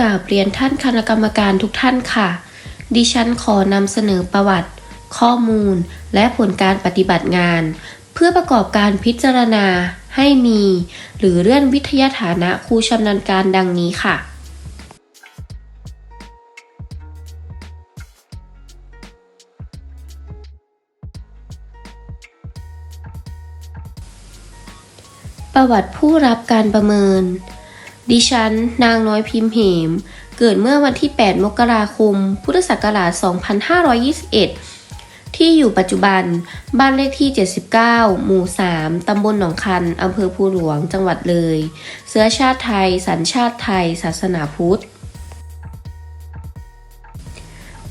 กราบเรียนท่านคณะกรรมการทุกท่านค่ะ ดิฉันขอนำเสนอประวัติ ข้อมูล และผลการปฏิบัติงาน เพื่อประกอบการพิจารณา ให้มี หรือเลื่อนวิทยาฐานะครูชำนาญการดังนี้ค่ะ ประวัติผู้รับการประเมิน ดิฉัน นางน้อยพิมพ์เหม เกิดเมื่อวันที่ 8 มกราคม พุทธศักราช 2521 ที่อยู่ปัจจุบัน บ้านเลขที่ 79 หมู่ 3 ตำบลหนองคัน อำเภอภูหลวง จังหวัดเลย เสื้อชาติไทย สัญชาติไทย ศาสนาพุทธ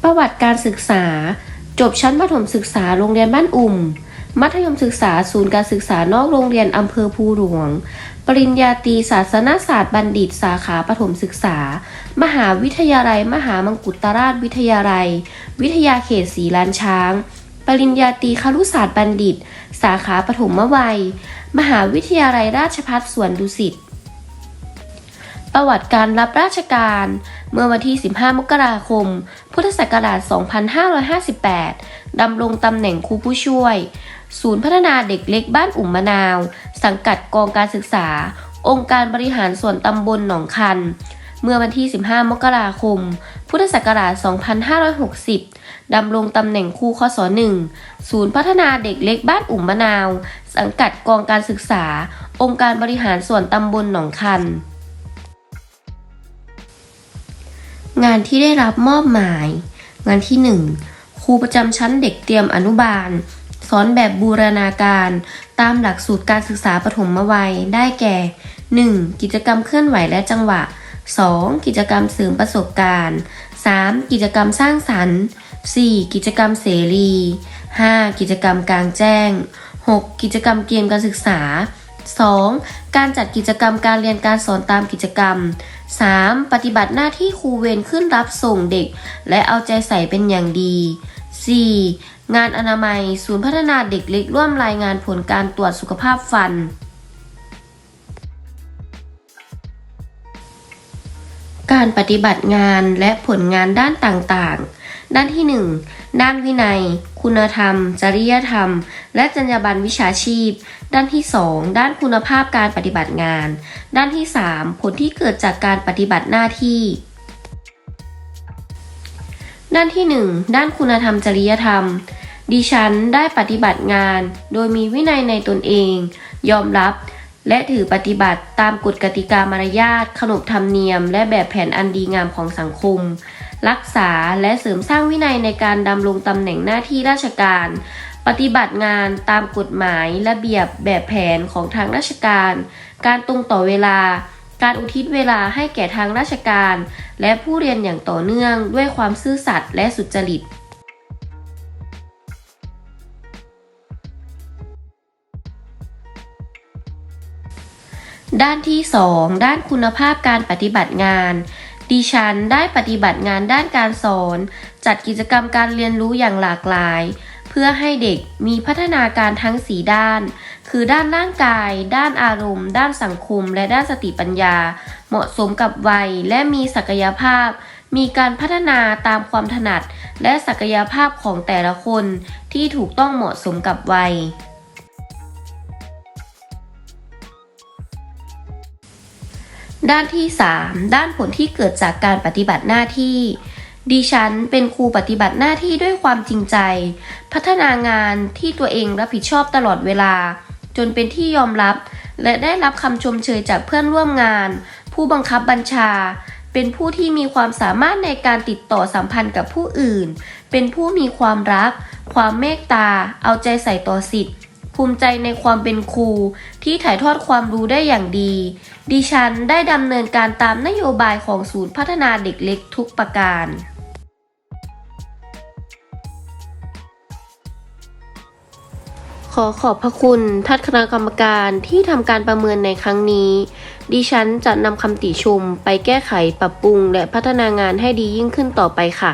ประวัติการศึกษา จบชั้นประถมศึกษาโรงเรียนบ้านอุ่ม มัธยมศึกษาศูนย์การศึกษานอกโรงเรียนอำเภอภูหลวง ปริญญาตรีศาสนศาสตร์บัณฑิตสาขาปฐมศึกษา มหาวิทยาลัย มหามงกุฎราชวิทยาลัย วิทยาเขตศรีลานช้าง ปริญญาตรีครุศาสตร์บัณฑิต สาขาปฐมวัย มหาวิทยาลัยราชภัฏสวนดุสิต ประวัติการรับราชการ เมื่อวันที่ 15 มกราคม พุทธศักราช 2558 ดำรงตำแหน่งครูผู้ช่วย ศูนย์พัฒนาเด็กเล็กบ้านอุ่มมะนาว สังกัดกองการศึกษา องค์การบริหารส่วนตำบลหนองคัน เมื่อวันที่ 15 มกราคม พุทธศักราช 2560 ดำรงตำแหน่งครูคศ1ศูนย์พัฒนาเด็กเล็กบ้านอุ่มมะนาว สังกัดกองการศึกษา องค์การบริหารส่วนตำบลหนองคัน งานที่ได้รับมอบหมาย งานที่ 1 ครูประจำชั้นเด็กเตรียมอนุบาล สอนแบบบูรณาการ ตามหลักสูตรการศึกษาปฐมวัย ได้แก่ 1. กิจกรรมเคลื่อนไหวและจังหวะ 2. กิจกรรมเสริมประสบการณ์ 3. กิจกรรมสร้างสรรค์ 4. กิจกรรมเสรี 5. กิจกรรมกลางแจ้ง 6. กิจกรรมเกมการศึกษา 2. การจัดกิจกรรมการเรียนการสอนตามกิจกรรม 3. ปฏิบัติหน้าที่ครูเวรขึ้นรับส่งเด็ก และเอาใจใส่เป็นอย่างดี 4. งานอนามัย ศูนย์พัฒนาเด็กเล็กร่วมรายงานผลการตรวจสุขภาพฟัน การปฏิบัติงานและผลงานด้านต่างๆ ด้านที่ 1 ด้านวินัย คุณธรรม จริยธรรม และจรรยาบรรณวิชาชีพ ด้านที่ 2 ด้านคุณภาพการปฏิบัติงาน ด้านที่ 3 ผลที่เกิดจากการปฏิบัติหน้าที่ ด้านที่ 1 ด้านคุณธรรม จริยธรรม ดิฉันได้ปฏิบัติงาน โดยมีวินัยในตนเอง ยอมรับและถือปฏิบัติตามกฎกติกามารยาทขนบธรรมเนียม และแบบแผนอันดีงามของสังคม รักษาและเสริมสร้างวินัยในการดำรงตำแหน่งหน้าที่ราชการ ปฏิบัติงานตามกฎหมายระเบียบแบบแผนของทางราชการ การตรงต่อเวลา การอุทิศเวลาให้แก่ทางราชการ และผู้เรียนอย่างต่อเนื่องด้วยความซื่อสัตย์และสุจริตด้านที่ 2 ด้านคุณภาพการปฏิบัติงาน ดิฉันได้ปฏิบัติงานด้านการสอน จัดกิจกรรมการเรียนรู้อย่างหลากหลาย เพื่อให้เด็กมีพัฒนาการทั้ง4ด้าน คือด้านร่างกาย ด้านอารมณ์ ด้านสังคม และด้านสติปัญญา เหมาะสมกับวัยและมีศักยภาพ มีการพัฒนาตามความถนัด และศักยภาพของแต่ละคนที่ถูกต้องเหมาะสมกับวัย ด้านที่ 3 ด้านผลที่เกิดจากการปฏิบัติหน้าที่ ดิฉันเป็นครูปฏิบัติหน้าที่ด้วยความจริงใจ พัฒนางานที่ตัวเองรับผิดชอบตลอดเวลา จนเป็นที่ยอมรับ และได้รับคำชมเชยจากเพื่อนร่วมงาน ผู้บังคับบัญชา เป็นผู้ที่มีความสามารถในการติดต่อสัมพันธ์กับผู้อื่น เป็นผู้มีความรัก ความเมตตา เอาใจใส่ต่อสิทธิ์ ภูมิใจในความเป็นครู ที่ถ่ายทอดความรู้ได้อย่างดี ดิฉันได้ดำเนินการตามนโยบายของศูนย์พัฒนาเด็กเล็กทุกประการขอขอบพระคุณท่านคณะกรรมการที่ทำการประเมินในครั้งนี้ ดิฉันจะนำคำติชมไปแก้ไขปรับปรุงและพัฒนางานให้ดียิ่งขึ้นต่อไปค่ะ